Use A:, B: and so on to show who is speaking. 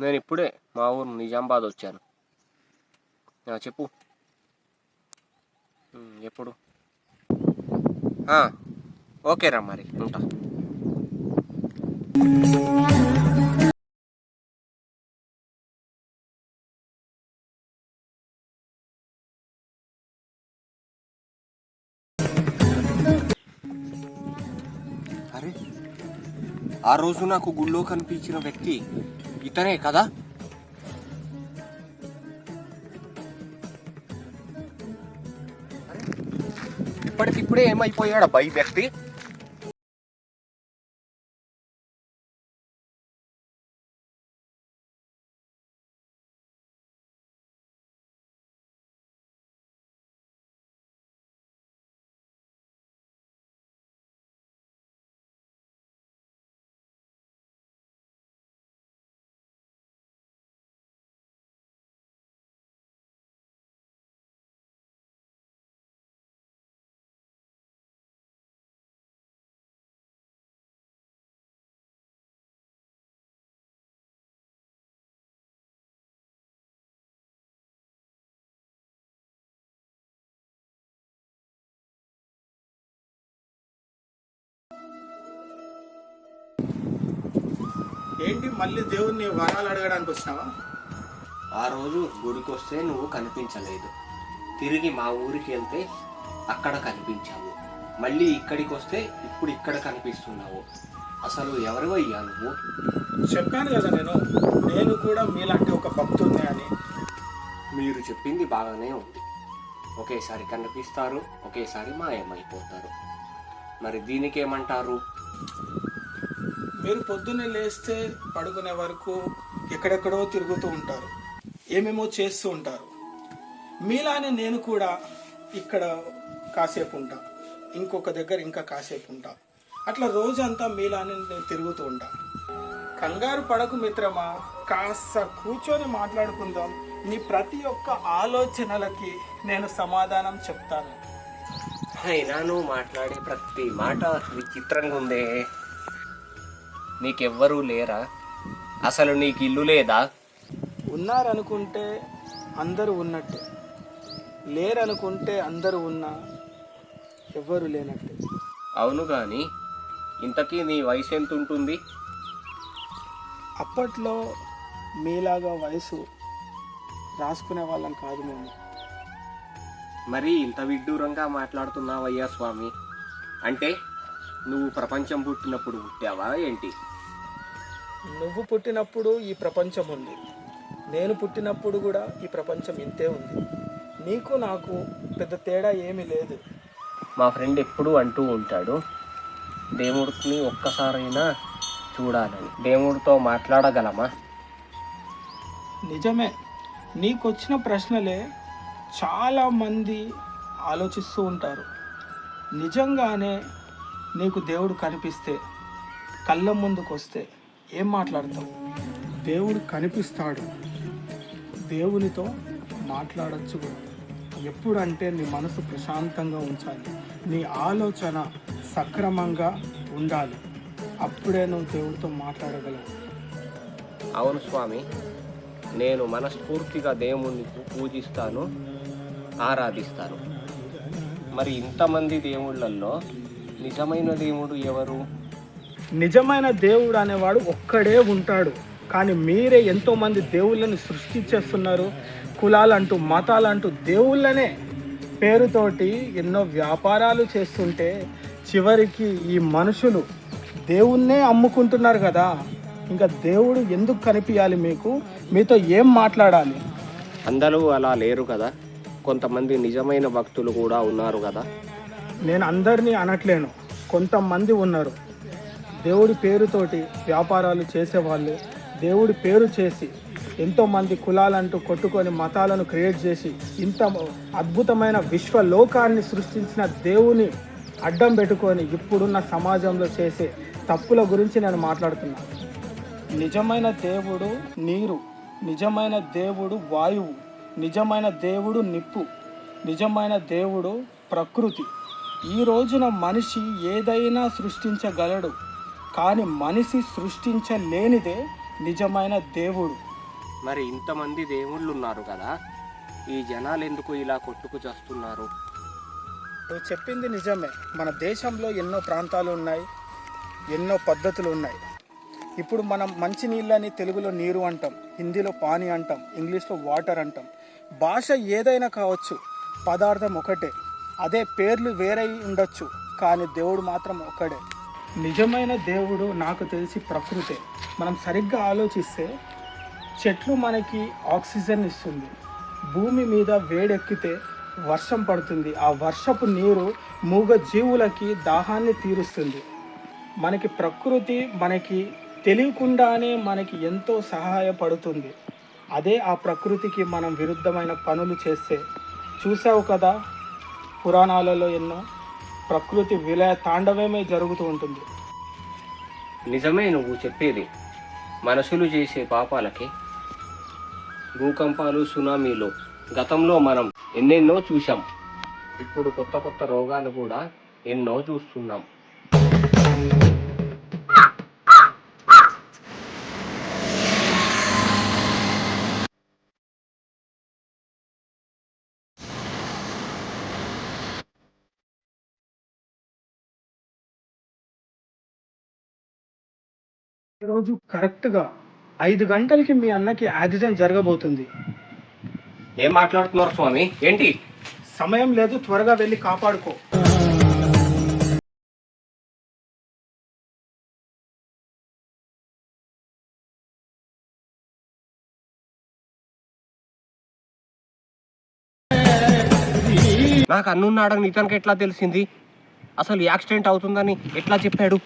A: నేను ఇప్పుడే మా ఊరు నిజామాబాద్ వచ్చాను. చెప్పు. ఎప్పుడు? ఓకేరా మరి ఉంటా. ఆ రోజు నాకు గుళ్ళో కనిపించిన వ్యక్తి ఇతనే కదా? ఇప్పటికిప్పుడే ఏమైపోయాడబ్బా ఈ వ్యక్తి?
B: ఏంటి మళ్ళీ దేవుణ్ణి వరాలు అడగడానికి వచ్చినావా?
A: ఆ రోజు గుడికి వస్తే నువ్వు కనిపించలేదు. తిరిగి మా ఊరికి వెళ్తే అక్కడ కనిపించావు. మళ్ళీ ఇక్కడికి వస్తే ఇప్పుడు ఇక్కడ కనిపిస్తున్నావు. అసలు ఎవరివయ్యా నువ్వు?
B: చెప్పాను కదా నేను నేను కూడా మీలాంటి ఒక భక్తుడిని అని.
A: మీరు చెప్పింది బాగానే ఉంది. ఒకేసారి కనిపిస్తారు ఒకేసారి మాయమైపోతారు. మరి దీనికి ఏమంటారు
B: మీరు పొద్దున్నే లేస్తే పడుకునే వరకు ఎక్కడెక్కడో తిరుగుతూ ఉంటారు. ఏమేమో చేస్తూ ఉంటారు. మీలానే నేను కూడా ఇక్కడ కాసేపు ఉంటా. ఇంకొక దగ్గర ఇంకా కాసేపు ఉంటా. అట్లా రోజంతా మీలానే నేను తిరుగుతూ ఉంటా. కంగారు పడకు మిత్రమా కాస్త కూర్చొని మాట్లాడుకుందాం. నీ ప్రతి ఒక్క ఆలోచనలకి నేను సమాధానం చెప్తాను.
A: అయినా నువ్వు మాట్లాడే ప్రతి మాట విచిత్రంగా ఉందే నీకెవ్వరూ లేరా? అసలు నీకు ఇల్లు లేదా?
B: ఉన్నారనుకుంటే అందరూ ఉన్నట్టే. లేరనుకుంటే అందరూ ఉన్నా ఎవ్వరు లేనట్టే.
A: అవును కానీ ఇంతకీ నీ వయసు ఎంత ఉంటుంది
B: అప్పట్లో మీలాగా వయసు రాసుకునే వాళ్ళం కాదు మేము.
A: మరి ఇంత విడ్డూరంగా మాట్లాడుతున్నావయ్యా స్వామి? అంటే నువ్వు ప్రపంచం పుట్టినప్పుడు పుట్టావా ఏంటి?
B: నువ్వు పుట్టినప్పుడు ఈ ప్రపంచం ఉంది. నేను పుట్టినప్పుడు కూడా ఈ ప్రపంచం ఇంతే ఉంది. నీకు నాకు పెద్ద తేడా ఏమీ లేదు.
A: మా ఫ్రెండ్ ఎప్పుడూ అంటూ ఉంటాడు దేవుడిని ఒక్కసారైనా చూడాలని. దేవుడితో మాట్లాడగలమా?
B: నిజమే. నీకొచ్చిన ప్రశ్నలే చాలామంది ఆలోచిస్తూ ఉంటారు. నిజంగానే నీకు దేవుడు కనిపిస్తే కళ్ళ ముందుకు వస్తే ఏం మాట్లాడతావు? దేవుడు కనిపిస్తాడు. దేవునితో మాట్లాడచ్చు కూడా. ఎప్పుడంటే నీ మనసు ప్రశాంతంగా ఉంచాలి. నీ ఆలోచన సక్రమంగా ఉండాలి. అప్పుడే నువ్వు దేవుడితో మాట్లాడగలవు.
A: అవును స్వామి నేను మనస్ఫూర్తిగా దేవుణ్ణి పూజిస్తాను ఆరాధిస్తాను. మరి ఇంతమంది దేవుళ్ళల్లో నిజమైన దేవుడు ఎవరు?
B: నిజమైన దేవుడు అనేవాడు ఒక్కడే ఉంటాడు. కానీ మీరే ఎంతో మంది దేవుళ్ళని సృష్టించేస్తున్నారు కులాలంటూ మతాలంటూ దేవుళ్ళనే పేరుతోటి ఎన్నో వ్యాపారాలు చేస్తుంటే చివరికి ఈ మనుషులు దేవుణ్ణే అమ్ముకుంటున్నారు కదా. ఇంకా దేవుడు ఎందుకు కనిపించాలి మీకు? మీతో ఏం మాట్లాడాలి?
A: అందరూ అలా లేరు కదా. కొంతమంది నిజమైన భక్తులు కూడా ఉన్నారు కదా.
B: నేను అందరినీ అనట్లేను. కొంతమంది ఉన్నారు. దేవుడి పేరుతోటి వ్యాపారాలు చేసేవాళ్ళు దేవుడి పేరు చేసి ఎంతోమంది కులాలంటూ కొట్టుకొని మతాలను క్రియేట్ చేసి ఇంత అద్భుతమైన విశ్వలోకాన్ని సృష్టించిన దేవుని అడ్డం పెట్టుకొని ఇప్పుడున్న సమాజంలో చేసే తప్పుల గురించి నేను మాట్లాడుతున్నా. నిజమైన దేవుడు నీరు నిజమైన దేవుడు వాయువు నిజమైన దేవుడు నిప్పు నిజమైన దేవుడు ప్రకృతి. ఈ రోజున మనిషి ఏదైనా సృష్టించగలడు. కానీ మనిషి సృష్టించలేనిదే నిజమైన దేవుడు.
A: మరి ఇంతమంది దేవుళ్ళు ఉన్నారు కదా ఈ జనాలు ఎందుకు ఇలా కొట్టుకు చేస్తున్నారు?
B: నువ్వు చెప్పింది నిజమే. మన దేశంలో ఎన్నో ప్రాంతాలు ఉన్నాయి ఎన్నో పద్ధతులు ఉన్నాయి. ఇప్పుడు మనం మంచి నీళ్ళని తెలుగులో నీరు అంటాం హిందీలో పానీ అంటాం ఇంగ్లీష్లో వాటర్ అంటాం. భాష ఏదైనా కావచ్చు పదార్థం ఒకటే. అదే పేర్లు వేరే ఉండొచ్చు కానీ దేవుడు మాత్రం ఒకడే. నిజమైన దేవుడు నాకు తెలిసి ప్రకృతే. మనం సరిగ్గా ఆలోచిస్తే చెట్లు మనకి ఆక్సిజన్ ఇస్తుంది. భూమి మీద వేడెక్కితే వర్షం పడుతుంది. ఆ వర్షపు నీరు మూగ జీవులకి దాహాన్ని తీరుస్తుంది. మనకి ప్రకృతి మనకి తెలియకుండానే మనకి ఎంతో సహాయపడుతుంది. అదే ఆ ప్రకృతికి మనం విరుద్ధమైన పనులు చేస్తే. చూసావు కదా పురాణాలలో ఎన్నో ప్రకృతి విలయ తాండవమే జరుగుతూ ఉంటుంది.
A: నిజమే నువ్వు చెప్పేది. మనుషులు చేసే పాపాలకి. భూకంపాలు సునామీలు. గతంలో మనం ఎన్నెన్నో చూసాం ఇప్పుడు కొత్త కొత్త రోగాలు కూడా ఎన్నో చూస్తున్నాం.
B: ఈరోజు కరెక్ట్గా ఐదు గంటలకి మీ అన్నకి యాక్సిడెంట్ జరగబోతుంది.
A: ఏం మాట్లాడుతున్నారు స్వామి? ఏంటి?
B: సమయం లేదు త్వరగా వెళ్ళి కాపాడుకో.
A: నాకు అన్నున్నాడని ఇతనికి ఎట్లా తెలిసింది? అసలు యాక్సిడెంట్ అవుతుందని ఎట్లా చెప్పాడు?